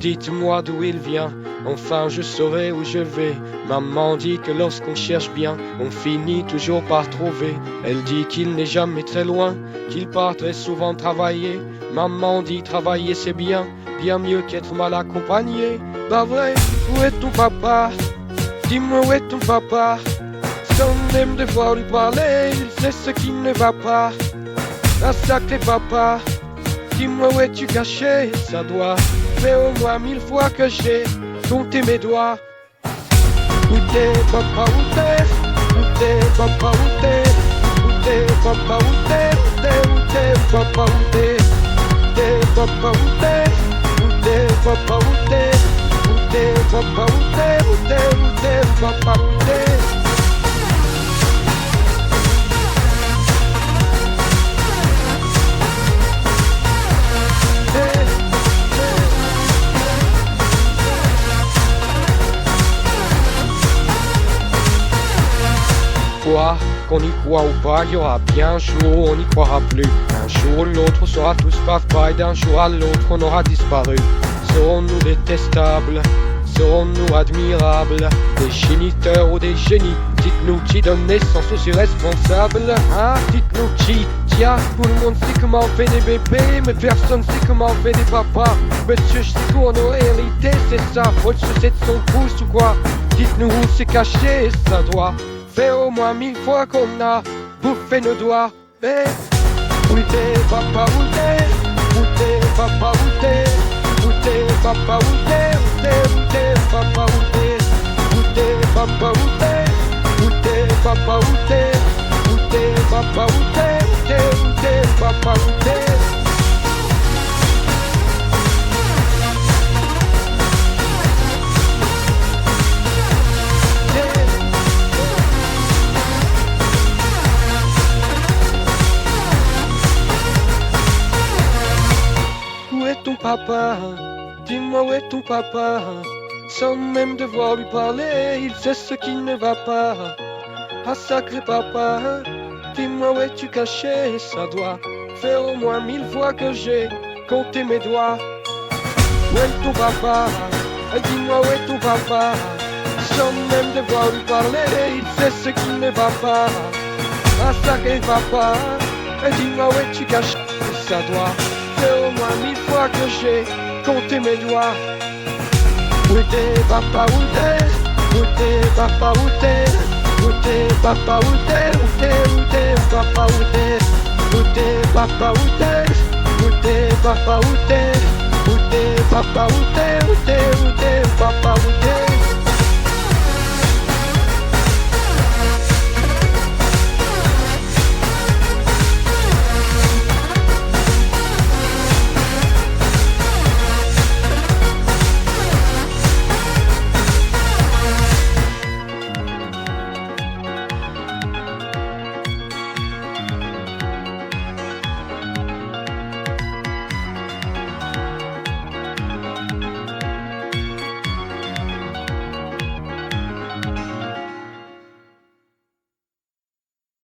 Dites-moi d'où il vient, enfin je saurai où je vais. Maman dit que lorsqu'on cherche bien, on finit toujours par trouver. Elle dit qu'il n'est jamais très loin, qu'il part très souvent travailler. Maman dit travailler c'est bien, bien mieux qu'être mal accompagné. Bah vrai, où est ton papa? Dis-moi où est ton papa? Sans même devoir lui parler, il sait ce qui ne va pas. Un sacré papa, dis-moi où es-tu caché Ça doit faire au moins mille fois que j'ai compté mes doigts. Où t'es papa, où t'es? Où t'es papa, où t'es? Où t'es papa, où t'es? Où t'es, où t'es papa, où t'es? Où t'es papa, où t'es? Où t'es papa, où t'es? Où t'es papa, où t'es? Où t'es, où t'es papa, où t'es? Qu'on y croit ou pas, il y aura bien un jour où on n'y croira plus. Un jour ou l'autre, on sera tous et d'un jour à l'autre, on aura disparu. Serons-nous détestables? Serons-nous admirables? Des géniteurs ou des génies Dites-nous qui donne naissance aux irresponsables Hein? Dites-nous qui Tiens, tout le monde sait comment on fait des bébés Mais personne sait comment on fait des papas. Monsieur, je sais quoi nos réalités, c'est ça sucer de son pouce ou quoi. Dites-nous où c'est caché, ça doit faire au moins mille fois qu'on a bouffé nos doigts. Mais où t'es papa, où t'es? Où t'es papa, où t'es? Où t'es papa, où t'es? Où t'es, où t'es papa, où t'es? Où t'es papa, où t'es? Où t'es papa, où t'es? Où t'es papa, Où t'es, où t'es papa, où t'es? Papa Dis-moi où est ton papa? Sans même devoir lui parler, il sait ce qui ne va pas. Ah sacré papa, dis-moi où es-tu caché? Ça doit faire au moins mille fois que j'ai compté mes doigts. Où est ton papa? Dis-moi où est ton papa? Sans même devoir lui parler, il sait ce qui ne va pas. Ah sacré papa, dis-moi où es-tu caché? Ça doit faire moins mille fois que j'ai compté mes doigts. Où t'es papa, où t'es? Où t'es papa, où t'es? Où t'es papa, où t'es? Où t'es, papa, où t'es? Où t'es papa, où t'es? Où t'es papa, où papa, où t'es